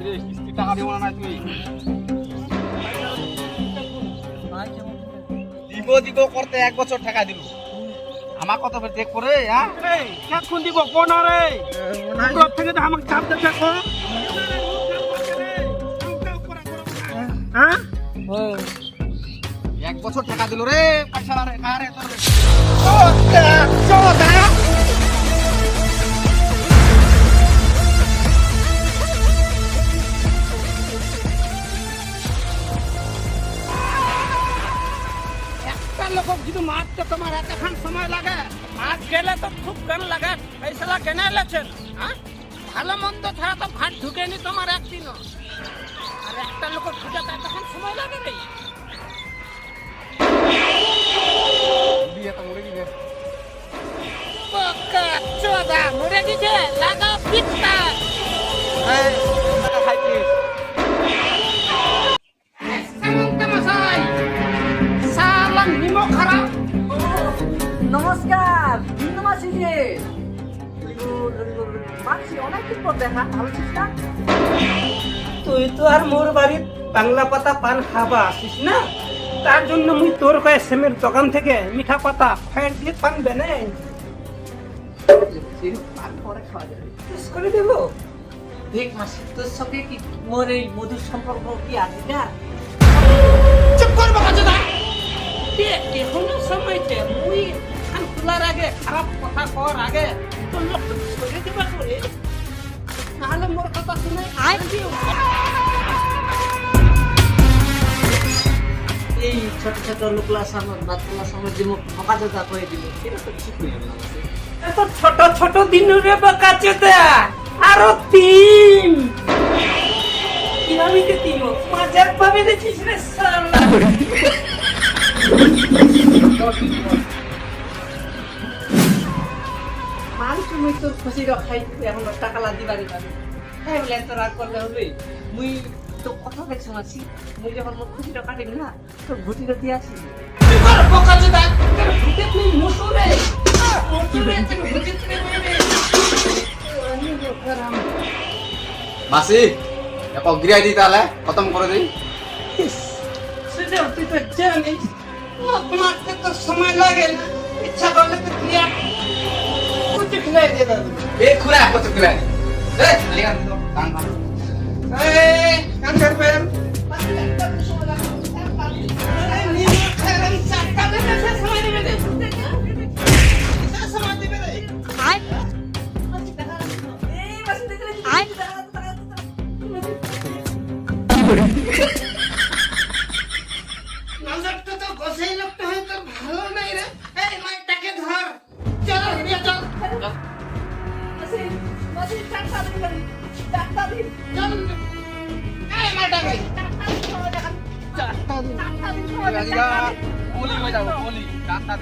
রে কিস্তি টাকা দিব না তুই। দিব দিব করতে এক বছর টাকা দিল। আমার কত বের চেক করে হ্যাঁ? এখন দিব কোন রে? তোর থেকে তো আমাকে চাপ দিতে কো হ্যাঁ। এক বছর টাকা দিল রে পয়সা রে কারে তোর? লোক মারতে তোমার এতক্ষণ সময় লাগে। মাছ গেলে তো খুব কেন লাগে। ফেসলা কেন এলেছেন হ্যাঁ? ভালো মন্দ ছাড়া তো ভাত ঢুকেনি তোমার একদিনও। আর একটা লোক ঢুকে এতক্ষণ সময় লাগে রে। বিন্দুমাসি যে মানছি অনেকদিন পর দেখা ভালো না? তুই তো আর মোর বাড়ির বাংলা পাতা পান খাবা আসিস না? তার জন্য মুই তোর কয়ে সেমের দোকান থেকে মিঠা পাতা ফের দিয়ে পান বেনে। করে দেবো। দেখ মাসি তোর সঙ্গে কি মোর এই মধুর সম্পর্ক কি আছে না? চুপ কর বাবা চোদা এখনও সময়তে মুই খোলার আগে খারাপ কথা কর আগে। তোর লোক সরে দিবা করে নাহলে মোর কথা শুনে আয়। এই ছোট ছোট লোকলা সামনে বাতলা সামনে যে মুখ ফাঁকা জোতা করে দিল সেটা তো ঠিক আমাকে এত ছোট ছোট দিন রে বাকা আরও তিন। কীভাবে দিল মাজার ভাবে দেখিস রে সালা মাসি মুই যখন মোর খুশি টাকা দিবি না তোর ঘুটি রতি আছি কর বোকা চোদা তোর ভূতে তুই মুসুরে মুসুরে তুই ভূতে তুই মেরে মাসি এক গিরাই দি তাহলে, খতম করে দিই। তো সময় লাগে না ইচ্ছা করলে তো ক্রিয়া এ খুলে কত খুলে এ লিগা দিও কান কান এই কান করবেন নজরটা মাইটাকে হয়ে যাব পুলি কান্না